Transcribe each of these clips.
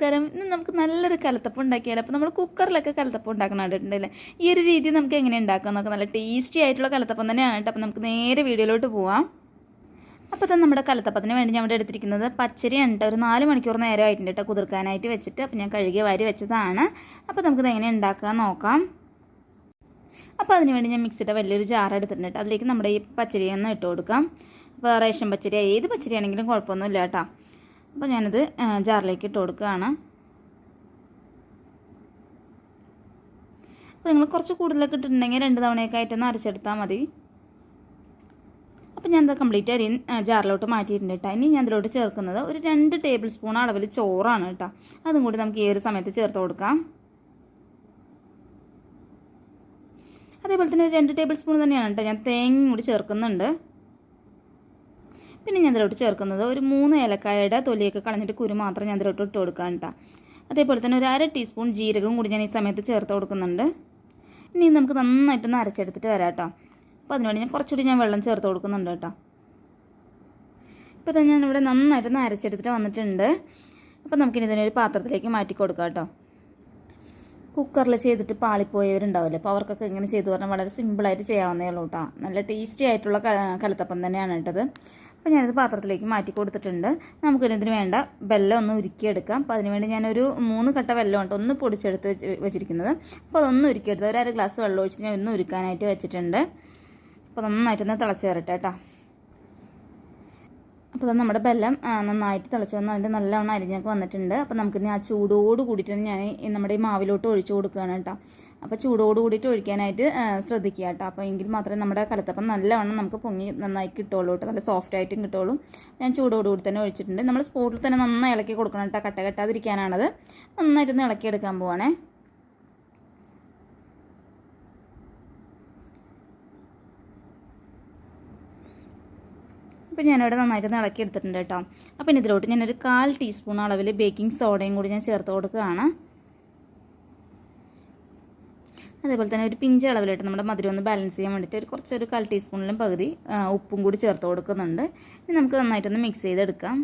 നമസ്കാരം ഇന്ന് നമുക്ക് നല്ലൊരു കലത്തപ്പം ഉണ്ടാക്കിയാലോ? അപ്പോൾ നമ്മൾ കുക്കറിലൊക്കെ കലത്തപ്പം ഉണ്ടാക്കണം കണ്ടിട്ടുണ്ടല്ലേ? ഈ ഒരു രീതി നമുക്ക് എങ്ങനെ ഉണ്ടാക്കാം നോക്കാം നല്ല ടേസ്റ്റി ആയിട്ടുള്ള കലത്തപ്പം തന്നെയാണ് കേട്ടോ. അപ്പോൾ നമുക്ക് നേരെ വീഡിയോയിലോട്ട് പോവാം. അപ്പോൾ തന്നെ നമ്മുടെ കലത്തപ്പത്തിന് വേണ്ടി ഞാൻ ഇവിടെ എടുത്തിരിക്കുന്നത് പച്ചരിയാണ് കേട്ടോ. ഒരു നാല് മണിക്കൂർ നേരം ആയിട്ടുണ്ട് കേട്ടോ കുതിർക്കാനായിട്ട് വെച്ചിട്ട്. അപ്പോൾ ഞാൻ കഴുകി വാരി വെച്ചതാണ്. അപ്പോൾ നമുക്കിത് എങ്ങനെ ഉണ്ടാക്കാൻ നോക്കാം. അപ്പോൾ അതിന് വേണ്ടി ഞാൻ മിക്സിയുടെ വലിയൊരു ജാർ എടുത്തിട്ടുണ്ട് കേട്ടോ. അതിലേക്ക് നമ്മുടെ ഈ പച്ചരി ഒന്ന് ഇട്ട് കൊടുക്കാം. അപ്പോൾ റേഷൻ പച്ചരി ഏത് പച്ചരി ആണെങ്കിലും കുഴപ്പമൊന്നുമില്ല കേട്ടോ. അപ്പോൾ ഞാനത് ജാറിലേക്ക് ഇട്ട് കൊടുക്കുകയാണ്. അപ്പോൾ നിങ്ങൾ കുറച്ച് കൂടുതലൊക്കെ ഇട്ടിട്ടുണ്ടെങ്കിൽ രണ്ട് തവണയൊക്കെ ആയിട്ടൊന്ന് അരച്ചെടുത്താൽ മതി. അപ്പോൾ ഞാനത് കംപ്ലീറ്റ് അരി ജാറിലോട്ട് മാറ്റിയിട്ടുണ്ട് കേട്ടോ. ഇനി ഞാൻ ഇതിലോട്ട് ചേർക്കുന്നത് ഒരു രണ്ട് ടേബിൾ സ്പൂൺ അളവിൽ ചോറാണ് കേട്ടോ. അതും കൂടി നമുക്ക് ഈ ഒരു സമയത്ത് ചേർത്ത് കൊടുക്കാം. അതേപോലെ തന്നെ രണ്ട് ടേബിൾ സ്പൂൺ തന്നെയാണ് കേട്ടോ ഞാൻ തേങ്ങയും കൂടി ചേർക്കുന്നുണ്ട്. പിന്നെ ഞാൻ ഇതിലോട്ട് ചേർക്കുന്നത്? ഒരു മൂന്ന് ഏലക്കായയുടെ തൊലിയൊക്കെ കളഞ്ഞിട്ട് കുരു മാത്രം ഞാൻ ഇതിലോട്ട് ഇട്ട് കൊടുക്കാം കേട്ടോ. അതേപോലെ തന്നെ ഒരു അര ടീസ്പൂൺ ജീരകം കൂടി ഞാൻ ഈ സമയത്ത് ചേർത്ത് കൊടുക്കുന്നുണ്ട്. ഇനി നമുക്ക് നന്നായിട്ടൊന്ന് അരച്ചെടുത്തിട്ട് വരാം കേട്ടോ. അപ്പോൾ അതിനുവേണ്ടി ഞാൻ കുറച്ചുകൂടി ഞാൻ വെള്ളം ചേർത്ത് കൊടുക്കുന്നുണ്ട് കേട്ടോ. ഇപ്പോൾ തന്നെ ഞാൻ ഇവിടെ നന്നായിട്ടൊന്ന് അരച്ചെടുത്തിട്ട് വന്നിട്ടുണ്ട്. അപ്പോൾ നമുക്കിനി ഒരു പാത്രത്തിലേക്ക് മാറ്റി കൊടുക്കാം കേട്ടോ. കുക്കറിൽ ചെയ്തിട്ട് പാളിപ്പോയവരുണ്ടാവില്ലേ? അപ്പോൾ അവർക്കൊക്കെ ഇങ്ങനെ ചെയ്തു പറഞ്ഞാൽ വളരെ സിമ്പിളായിട്ട് ചെയ്യാവുന്നേ ഉള്ളൂ കേട്ടോ. നല്ല ടേസ്റ്റി ആയിട്ടുള്ള കലത്തപ്പം തന്നെയാണ് കേട്ടത്. അപ്പോൾ ഞാനിത് പാത്രത്തിലേക്ക് മാറ്റി കൊടുത്തിട്ടുണ്ട്. നമുക്കിതിന് വേണ്ട വെല്ലം ഒന്ന് ഉരുക്കിയെടുക്കാം. അപ്പോൾ അതിനുവേണ്ടി ഞാനൊരു മൂന്ന് കട്ട വെല്ലം ഉണ്ട്. ഒന്ന് പൊടിച്ചെടുത്ത് വെച്ച് വെച്ചിരിക്കുന്നത്. അപ്പോൾ അതൊന്ന് ഉരുക്കിയെടുത്ത് ഒരു അര ഗ്ലാസ് വെള്ളം ഒഴിച്ച് ഞാൻ ഒന്ന് ഉരുക്കാനായിട്ട് വെച്ചിട്ടുണ്ട്. അപ്പോൾ നന്നായിട്ടൊന്ന് തിളച്ച് വരട്ടെ കേട്ടോ. അപ്പോൾ നമ്മുടെ ബെല്ലം നന്നായിട്ട് തിളച്ച് വന്ന് അതിന്റെ നല്ലവണ്ണം അരിഞ്ഞൊക്കെ വന്നിട്ടുണ്ട്. അപ്പോൾ നമുക്കിനി ആ ചൂടോട് കൂടിയിട്ട് ഞാൻ നമ്മുടെ ഈ മാവിലോട്ട് ഒഴിച്ചു കൊടുക്കുകയാണ് കേട്ടോ. അപ്പോൾ ചൂടോട് കൂടിയിട്ട് ഒഴിക്കാനായിട്ട് ശ്രദ്ധിക്കുക കേട്ടോ. അപ്പോൾ എങ്കിൽ മാത്രമേ നമ്മുടെ കലത്തപ്പം നല്ലവണ്ണം നമുക്ക് പൊങ്ങി നന്നായി കിട്ടുള്ളൂ കേട്ടോ. നല്ല സോഫ്റ്റ് ആയിട്ടും കിട്ടുള്ളൂ ഞാൻ ചൂടോട് കൂടി തന്നെ ഒഴിച്ചിട്ടുണ്ട്. നമ്മൾ സ്പോട്ടിൽ തന്നെ നന്നായി ഇളക്കി കൊടുക്കണം കേട്ടോ. കട്ട കെട്ടാതിരിക്കാനാണത്. നന്നായിട്ടൊന്ന് ഇളക്കിയെടുക്കാൻ പോവാണേ. അപ്പോൾ ഞാനിവിടെ നന്നായിട്ട് ഇളക്കി എടുത്തിട്ടുണ്ട് കേട്ടോ. അപ്പം ഇതിലോട്ട് ഞാനൊരു കാൽ ടീസ്പൂൺ അളവിൽ ബേക്കിംഗ് സോഡയും കൂടി ഞാൻ ചേർത്ത് കൊടുക്കുകയാണ്. അതേപോലെ തന്നെ ഒരു പിഞ്ച് അളവിലായിട്ട് നമ്മുടെ മധുരം ഒന്ന് ബാലൻസ് ചെയ്യാൻ വേണ്ടിയിട്ട് ഒരു കുറച്ചൊരു കാൽ ടീസ്പൂണിലും പകുതി ഉപ്പും കൂടി ചേർത്ത് കൊടുക്കുന്നുണ്ട്. ഇനി നമുക്ക് നന്നായിട്ടൊന്ന് മിക്സ് ചെയ്തെടുക്കാം.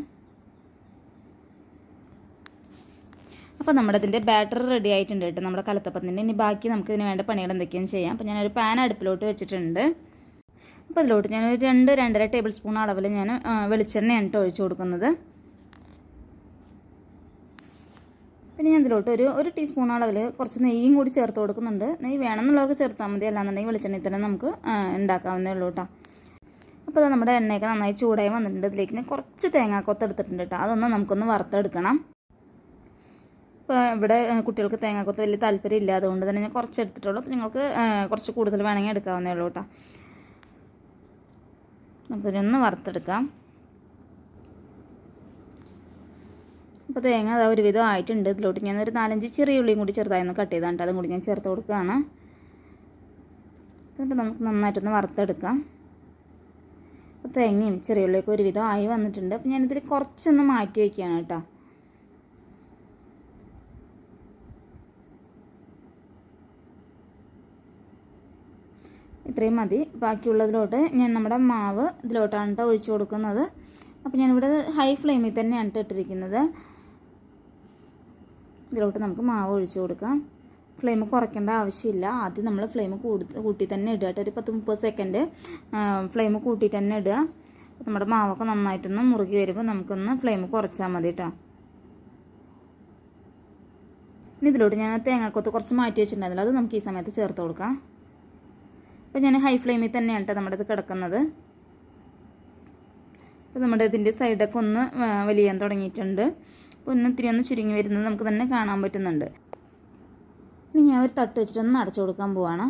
അപ്പോൾ നമ്മുടെ ഇതിന്റെ ബാറ്റർ റെഡി ആയിട്ടുണ്ട് കേട്ടോ. നമ്മുടെ കലത്തപ്പത്തിന്റെ ഇനി ബാക്കി നമുക്ക് ഇതിന് വേണ്ട പണികൾ എന്തൊക്കെയാണ് ചെയ്യാം. അപ്പോൾ ഞാനൊരു പാൻ അടുപ്പിലോട്ട് വെച്ചിട്ടുണ്ട്. അപ്പോൾ അതിലോട്ട് ഞാൻ ഒരു രണ്ട് രണ്ടര ടേബിൾ സ്പൂൺ അളവിൽ ഞാൻ വെളിച്ചെണ്ണയാണ് കേട്ടോ ഒഴിച്ചു കൊടുക്കുന്നത്. പിന്നെ ഞാൻ ഇതിലോട്ട് ഒരു ഒരു ടീസ്പൂൺ അളവിൽ കുറച്ച് നെയ്യും കൂടി ചേർത്ത് കൊടുക്കുന്നുണ്ട്. നെയ്യ് വേണമെന്നുള്ളവർക്ക് ചേർത്താൽ മതി അല്ലാന്നുണ്ടെങ്കിൽ വെളിച്ചെണ്ണയിൽ തന്നെ നമുക്ക് ഉണ്ടാക്കാവുന്നേ ഉള്ളൂ കേട്ടോ അപ്പോൾ അത് നമ്മുടെ എണ്ണയൊക്കെ നന്നായി ചൂടായി വന്നിട്ടുണ്ട്. ഇതിലേക്ക് കുറച്ച് തേങ്ങാക്കൊത്ത് എടുത്തിട്ടുണ്ട് കേട്ടോ അതൊന്ന് നമുക്കൊന്ന് വറുത്തെടുക്കണം. ഇപ്പോൾ ഇവിടെ കുട്ടികൾക്ക് തേങ്ങാക്കൊത്ത് വലിയ താല്പര്യം ഇല്ല അതുകൊണ്ട് തന്നെ ഞാൻ കുറച്ച് എടുത്തിട്ടുള്ളൂ. അപ്പോൾ നിങ്ങൾക്ക് കുറച്ച് കൂടുതൽ വേണമെങ്കിൽ എടുക്കാവുന്നേ ഉള്ളൂ കേട്ടോ നമുക്കിതൊന്ന് വറുത്തെടുക്കാം. അപ്പോൾ തേങ്ങ അതാ ഒരുവിധം ആയിട്ടുണ്ട്. ഇതിലോട്ട് ഞാൻ ഒരു നാലഞ്ച് ചെറിയ ഉള്ളിയും കൂടി ചെറുതായി ഒന്ന് കട്ട് ചെയ്താണ്ട് അതും കൂടി ഞാൻ ചേർത്ത് കൊടുക്കുകയാണ് എന്നിട്ട് നമുക്ക് നന്നായിട്ടൊന്ന് വറുത്തെടുക്കാം. അപ്പോൾ തേങ്ങയും ചെറിയ ഉള്ളിയൊക്കെ ഒരുവിധം ആയി വന്നിട്ടുണ്ട്. അപ്പോൾ ഞാനിതിൽ കുറച്ചൊന്ന് മാറ്റി വയ്ക്കുകയാണ് കേട്ടോ. ഇത്രയും മതി. ബാക്കിയുള്ളതിലോട്ട് ഞാൻ നമ്മുടെ മാവ് ഇതിലോട്ടാണ് കേട്ടോ ഒഴിച്ചു കൊടുക്കുന്നത്. അപ്പോൾ ഞാനിവിടെ ഹൈ ഫ്ലെയിമിൽ തന്നെയാണ് കേട്ടോ ഇട്ടിരിക്കുന്നത്. ഇതിലോട്ട് നമുക്ക് മാവ് ഒഴിച്ചു കൊടുക്കാം. ഫ്ലെയിം കുറയ്ക്കേണ്ട ആവശ്യമില്ല. ആദ്യം നമ്മൾ ഫ്ലെയിം കൂടി കൂട്ടി തന്നെ ഇടുക കേട്ടോ ഒരു പത്ത് മുപ്പത് സെക്കൻഡ് ഫ്ലെയിം കൂട്ടി തന്നെ ഇടുക. നമ്മുടെ മാവൊക്കെ നന്നായിട്ടൊന്ന് മുറുകി വരുമ്പോൾ നമുക്കൊന്ന് ഫ്ലെയിം കുറച്ചാൽ മതി കേട്ടോ ഇനി ഇതിലോട്ട് ഞാൻ തേങ്ങാക്കൊത്ത് കുറച്ച് മാറ്റി വെച്ചിട്ടുണ്ടായിരുന്നല്ലോ. അത് നമുക്ക് ഈ സമയത്ത് ചേർത്ത് കൊടുക്കാം. അപ്പോൾ ഞാൻ ഹൈ ഫ്ലെയിമിൽ തന്നെയാണ് കേട്ടോ നമ്മുടെ ഇത് കിടക്കുന്നത്. അപ്പോൾ നമ്മുടെ ഇതിന്റെ സൈഡൊക്കെ ഒന്ന് വലിയാൻ തുടങ്ങിയിട്ടുണ്ട്. അപ്പോൾ ഒന്ന് ഇത്തിരി ഒന്ന് ചുരുങ്ങി വരുന്നത് നമുക്ക് തന്നെ കാണാൻ പറ്റുന്നുണ്ട്. ഇനി ഞാൻ ഒരു തട്ട് വെച്ചിട്ടൊന്ന് അടച്ചു കൊടുക്കാൻ പോവാണ്.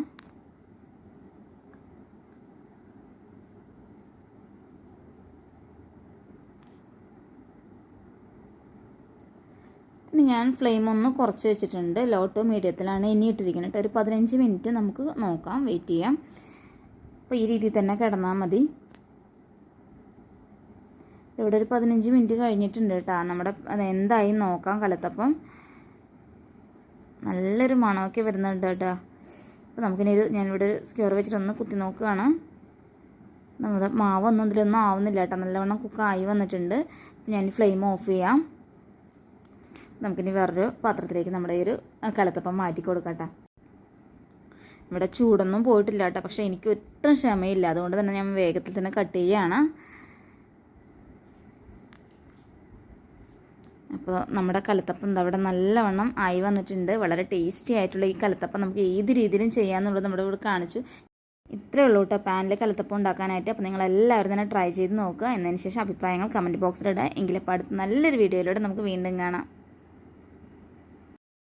ഇനി ഞാൻ ഫ്ലെയിം ഒന്ന് കുറച്ച് വെച്ചിട്ടുണ്ട്. ലോ ടു മീഡിയത്തിലാണ് ഇനി ഇട്ടിരിക്കുന്നത് ഒരു പതിനഞ്ച് മിനിറ്റ് നമുക്ക് നോക്കാം. വെയിറ്റ് ചെയ്യാം. അപ്പോൾ ഈ രീതിയിൽ തന്നെ കിടന്നാൽ മതി. ഇവിടെ ഒരു പതിനഞ്ച് മിനിറ്റ് കഴിഞ്ഞിട്ടുണ്ട് കേട്ടോ. നമ്മുടെ എന്തായി നോക്കാം കലത്തപ്പം. നല്ലൊരു മണമൊക്കെ വരുന്നുണ്ട് കേട്ടോ. അപ്പോൾ നമുക്കിനി ഒരു ഞാനിവിടെ ഒരു സ്ക്വയർ വെച്ചിട്ട് ഒന്ന് കുത്തി നോക്കുകയാണ്. നമ്മുടെ മാവൊന്നും ഇതിലൊന്നും ആവുന്നില്ല കേട്ടോ. നല്ലവണ്ണം കുക്കായി വന്നിട്ടുണ്ട്. ഞാൻ ഫ്ലെയിം ഓഫ് ചെയ്യാം. നമുക്കിനി വേറൊരു പാത്രത്തിലേക്ക് നമ്മുടെ ഈ ഒരു കലത്തപ്പം മാറ്റി കൊടുക്കട്ടെ ഇവിടെ ചൂടൊന്നും പോയിട്ടില്ല കേട്ടോ. പക്ഷേ എനിക്ക് ഒട്ടും ക്ഷമയില്ല. അതുകൊണ്ട് തന്നെ ഞാൻ വേഗത്തിൽ തന്നെ കട്ട് ചെയ്യുകയാണ്. അപ്പോൾ നമ്മുടെ കലത്തപ്പം എന്താ ഇവിടെ നല്ലവണ്ണം ആയി വന്നിട്ടുണ്ട്. വളരെ ടേസ്റ്റി ആയിട്ടുള്ള ഈ കലത്തപ്പം നമുക്ക് ഏത് രീതിയിലും ചെയ്യാമെന്നുള്ളത് നമ്മുടെ ഇവിടെ കാണിച്ചു. ഇത്രയേ ഉള്ളൂ കേട്ടോ പാനിൽ കലത്തപ്പം ഉണ്ടാക്കാനായിട്ട്. അപ്പോൾ നിങ്ങൾ എല്ലാവരും തന്നെ ട്രൈ ചെയ്ത് നോക്കുക. എന്നതിന് ശേഷം അഭിപ്രായങ്ങൾ കമന്റ് ബോക്സിലിടുക. എങ്കിലപ്പോൾ അടുത്ത് നല്ലൊരു വീഡിയോയിലൂടെ നമുക്ക് വീണ്ടും കാണാം.